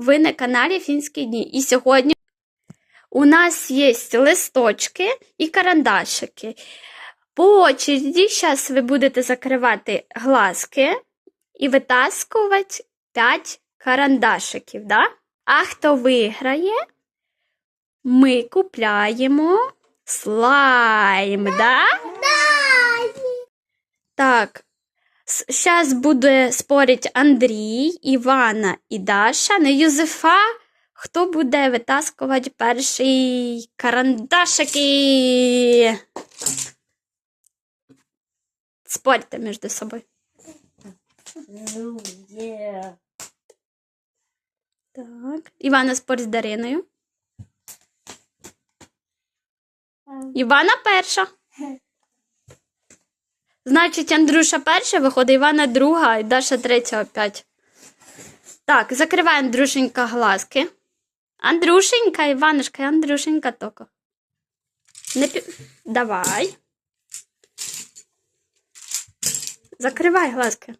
ви на каналі Фінські дні. І сьогодні у нас є листочки і карандашики. По очереді зараз ви будете закривати глазки і витаскувати 5 карандашиків. Да? А хто виграє, ми купляємо слайм. Да? Так, зараз буде спорити Андрій, Івана і Даша. На Юзефа, хто буде витаскувати перший карандашики. Спорте між собою. Так. Івана спорить з Дариною. Івана перша. Значить, Андрюша перша, виходить Івана друга і Даша третя опять. Так, закривай Андрюшенька глазки. Андрюшенька, Іванушка, Андрюшенька токо. Не пі... Давай. Закривай глазки.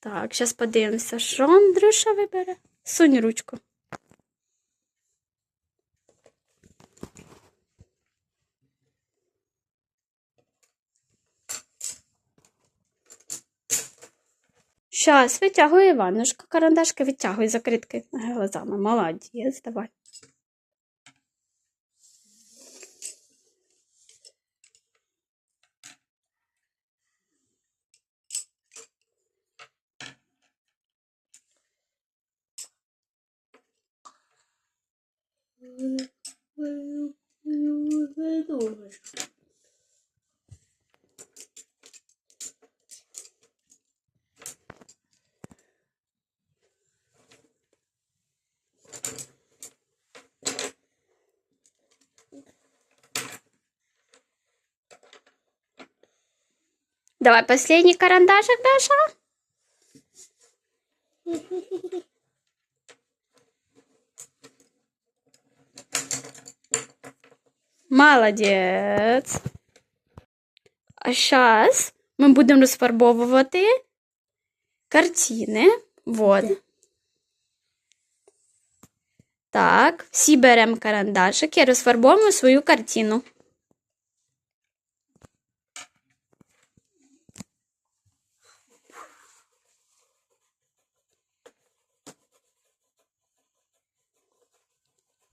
Так, зараз подивимося, що Андрюша вибере. Сунь ручку. Щас, витягуй Іванушка, карандашки витягуй закритки глазами. Молодець, давай. Давай последний карандашик, Даша. Молодець. А зараз ми будемо розфарбовувати картини. Вот. Так, всі беремо карандашик і розфарбовуємо свою картину.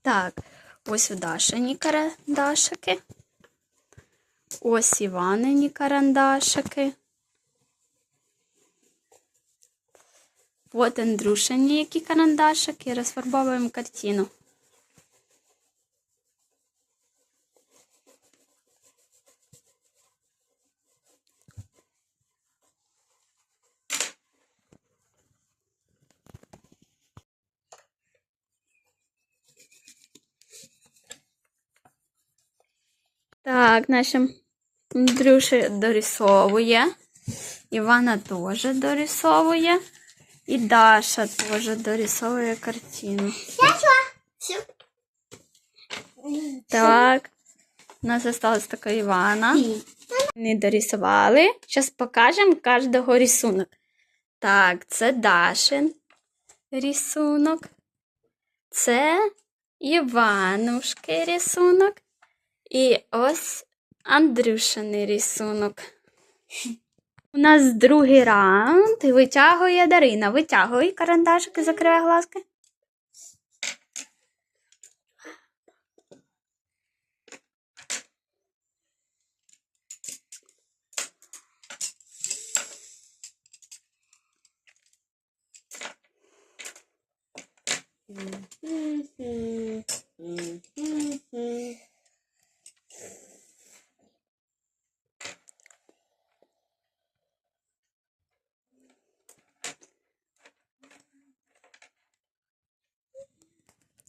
Так, ось у Дашині карандашики. Ось Іванині карандашики. От Андрюшині які карандашики. Розфарбовуємо картину. Так, наша Андрюша дорисовує. Івана теж дорисовує. І Даша теж дорисовує картину. Все. Так. У нас залишилась така Івана. Не дорисували. Зараз покажемо кожного рисунок. Так, це Дашин рисунок. Це Іванушки рисунок. І ось Андрюшиний рисунок. У нас другий раунд. Витягує Дарина. Витягуй карандашик і закривай глазки.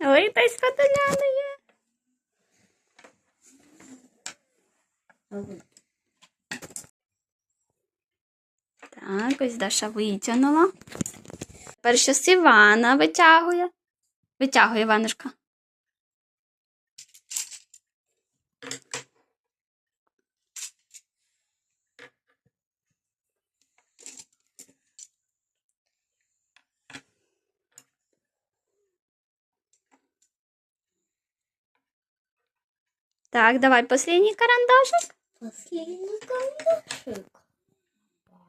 Ой, та й є. Так, ось Даша витягнула. Тепер щось Івана витягує. Витягує Іванушка. Так, давай последний карандашик. Последний карандашик.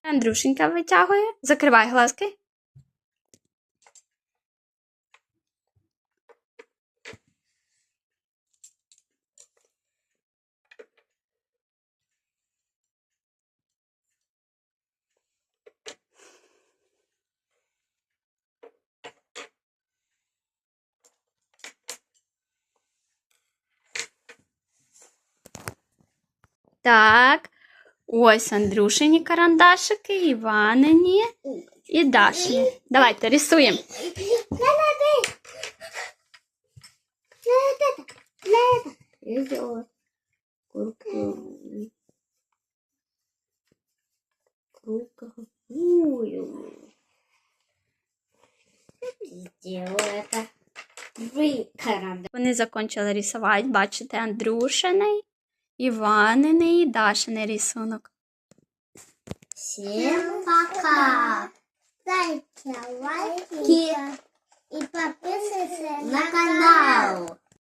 Андрюшенька витягує. Закривай глазки. Так, ось Андрюшині карандашики, Іванині і Дашині. Давайте рисуємо. Вони закончили рисувати. Бачите, Андрюшиний, Іваниний і Дашини рисунок. Всем пока. Ставьте лайки и подписывайтесь на канал.